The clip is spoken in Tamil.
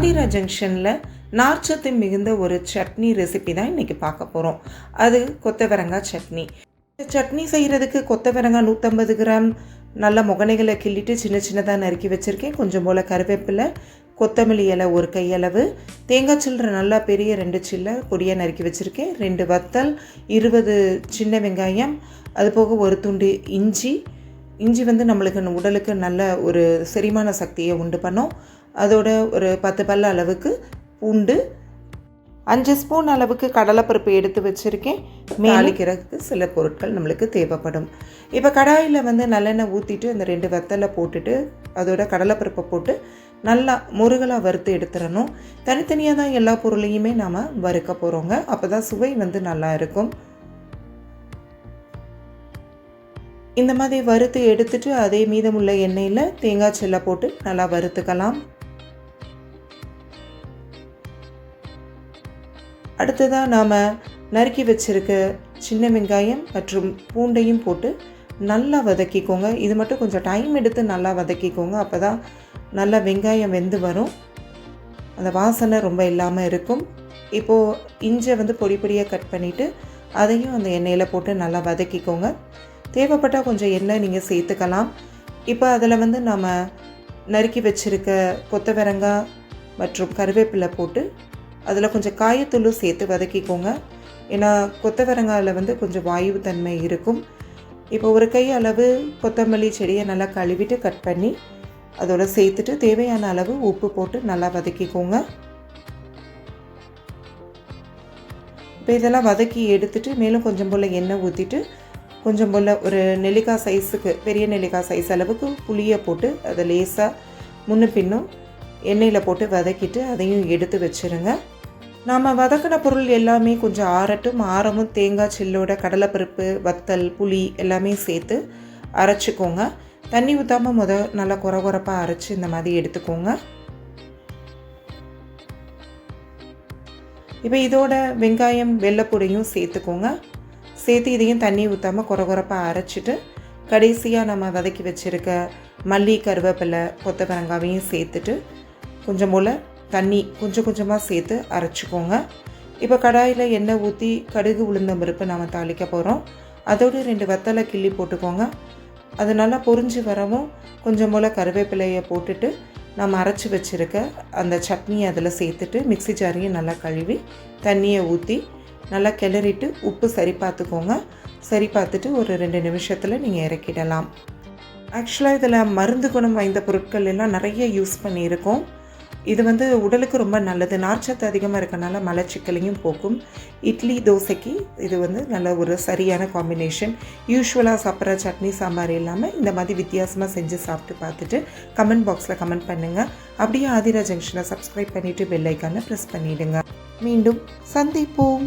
ஆதிரா ஜங்ஷனில் நார்ச்சத்து மிகுந்த ஒரு சட்னி ரெசிபி தான் இன்றைக்கி பார்க்க போகிறோம் அது கொத்தவரங்காய் சட்னி. இந்த சட்னி செய்கிறதுக்கு கொத்தவரங்காய் நூற்றம்பது கிராம் நல்ல முகனைகளை கிள்ளிட்டு சின்ன சின்னதாக நறுக்கி வச்சுருக்கேன். கொஞ்சம் போல் கருவேப்பிலை கொத்தமல்லி இலை ஒரு கையளவு தேங்காய் சில்லறை நல்லா பெரிய ரெண்டு சில்லை பொடியாக நறுக்கி வச்சுருக்கேன். ரெண்டு வத்தல் இருபது சின்ன வெங்காயம் அது போக ஒரு துண்டு இஞ்சி. இஞ்சி வந்து நம்மளுக்கு உடலுக்கு நல்ல ஒரு செரிமான சக்தியை உண்டு பண்ணும். அதோட ஒரு பத்து பல்ல அளவுக்கு பூண்டு அஞ்சு ஸ்பூன் அளவுக்கு கடலைப்பருப்பு எடுத்து வச்சுருக்கேன். மேலிக்கிறதுக்கு சில பொருட்கள் நம்மளுக்கு தேவைப்படும். இப்போ கடாயில் வந்து நல்லெண்ணெய் ஊற்றிட்டு அந்த ரெண்டு வத்தலை போட்டுட்டு அதோட கடலைப்பருப்பை போட்டு நல்லா முருகலாக வறுத்து எடுத்துடணும். தனித்தனியாக தான் எல்லா பொருளையுமே நாம் வறுக்க போகிறோங்க அப்போ தான் சுவை வந்து நல்லா இருக்கும். இந்த மாதிரி வறுத்து எடுத்துட்டு அதே மீதமுள்ள எண்ணெயில் தேங்காய் செல்லை போட்டு நல்லா வறுத்துக்கலாம். அடுத்ததாக நாம் நறுக்கி வச்சுருக்க சின்ன வெங்காயம் மற்றும் பூண்டையும் போட்டு நல்லா வதக்கிக்கோங்க. இது மட்டும் கொஞ்சம் டைம் எடுத்து நல்லா வதக்கிக்கோங்க. அப்போ தான் நல்லா வெங்காயம் வெந்து வரும். அந்த வாசனை ரொம்ப இல்லாமல் இருக்கும். இப்போது இஞ்சை வந்து பொடி பொடியாக கட் பண்ணிவிட்டு அதையும் அந்த எண்ணெயில் போட்டு நல்லா வதக்கிக்கோங்க. தேவைப்பட்டால் கொஞ்சம் எண்ணெய் நீங்கள் சேர்த்துக்கலாம். இப்போ அதில் வந்து நம்ம நறுக்கி வச்சுருக்க கொத்தவரங்காய் மற்றும் கருவேப்பிலை போட்டு அதில் கொஞ்சம் காயத்தூளும் சேர்த்து வதக்கிக்கோங்க. ஏன்னா கொத்தவரங்காயில் வந்து கொஞ்சம் வாயு தன்மை இருக்கும். இப்போ ஒரு கை அளவு கொத்தமல்லி செடியை நல்லா கழுவிட்டு கட் பண்ணி அதோட சேர்த்துட்டு தேவையான அளவு உப்பு போட்டு நல்லா வதக்கிக்கோங்க. இப்போ இதெல்லாம் வதக்கி எடுத்துட்டு மேலும் கொஞ்சம் போல் எண்ணெய் ஊற்றிட்டு கொஞ்சம் போல் ஒரு நெல்லிக்காய் சைஸுக்கு பெரிய நெல்லிக்காய் சைஸ் அளவுக்கு புளியை போட்டு அதை லேசாக முன்ன பின்னும் எண்ணெயில் போட்டு வதக்கிட்டு அதையும் எடுத்து வச்சுருங்க. நாம் வதக்கின பொருள் எல்லாமே கொஞ்சம் ஆறட்டும். ஆரமும் தேங்காய் சில்லோட கடலைப்பருப்பு வத்தல் புளி எல்லாமே சேர்த்து அரைச்சிக்கோங்க. தண்ணி ஊற்றாமல் முத நல்லா குற குறப்பாக அரைச்சி இந்த மாதிரி எடுத்துக்கோங்க. இப்போ இதோட வெங்காயம் வெள்ளைப்பொடியும் சேர்த்துக்கோங்க. சேர்த்து இதையும் தண்ணி ஊற்றாமல் குற குறப்பாக அரைச்சிட்டு கடைசியாக நம்ம வதக்கி வச்சுருக்க மல்லி கருவேப்பிலை கொத்தவரங்காவையும் சேர்த்துட்டு கொஞ்சம் போல் தண்ணி கொஞ்சம் கொஞ்சமாக சேர்த்து அரைச்சிக்கோங்க. இப்போ கடாயில் எண்ணெய் ஊற்றி கடுகு உளுந்தம் பருப்பு நாம் தாளிக்க போகிறோம் அதோடு ரெண்டு வத்தலை கிள்ளி போட்டுக்கோங்க. அது நல்லா பொறிஞ்சு வரவும் கொஞ்சம் போல் கருவேப்பிலையை போட்டுட்டு நம்ம அரைச்சி வச்சுருக்க அந்த சட்னியை அதில் சேர்த்துட்டு மிக்சி ஜாரியை நல்லா கழுவி தண்ணியை ஊற்றி நல்லா கிளறிட்டு உப்பு சரி பார்த்துக்கோங்க. சரி பார்த்துட்டு ஒரு ரெண்டு நிமிஷத்தில் நீங்கள் இறக்கிடலாம். ஆக்சுவலாக இதில் மருந்து குணம் வாய்ந்த பொருட்கள் எல்லாம் நிறைய யூஸ் பண்ணியிருக்கோம். இது வந்து உடலுக்கு ரொம்ப நல்லது. நார்ச்சத்து அதிகமாக இருக்கனால மலச்சிக்கலையும் போக்கும். இட்லி தோசைக்கு இது வந்து நல்ல ஒரு சரியான காம்பினேஷன் யூஸ்வலாக சாப்பிட்ற சட்னி சாம்பார் இல்லாமல் இந்த மாதிரி வித்தியாசமாக செஞ்சு சாப்பிட்டு பார்த்துட்டு கமெண்ட் பாக்ஸில் கமெண்ட் பண்ணுங்கள் அப்படியே ஆதிரா ஜங்ஷனை சப்ஸ்கிரைப் பண்ணிவிட்டு பெல் ப்ரெஸ் பண்ணிவிடுங்க மீண்டும் சந்திப்போம்.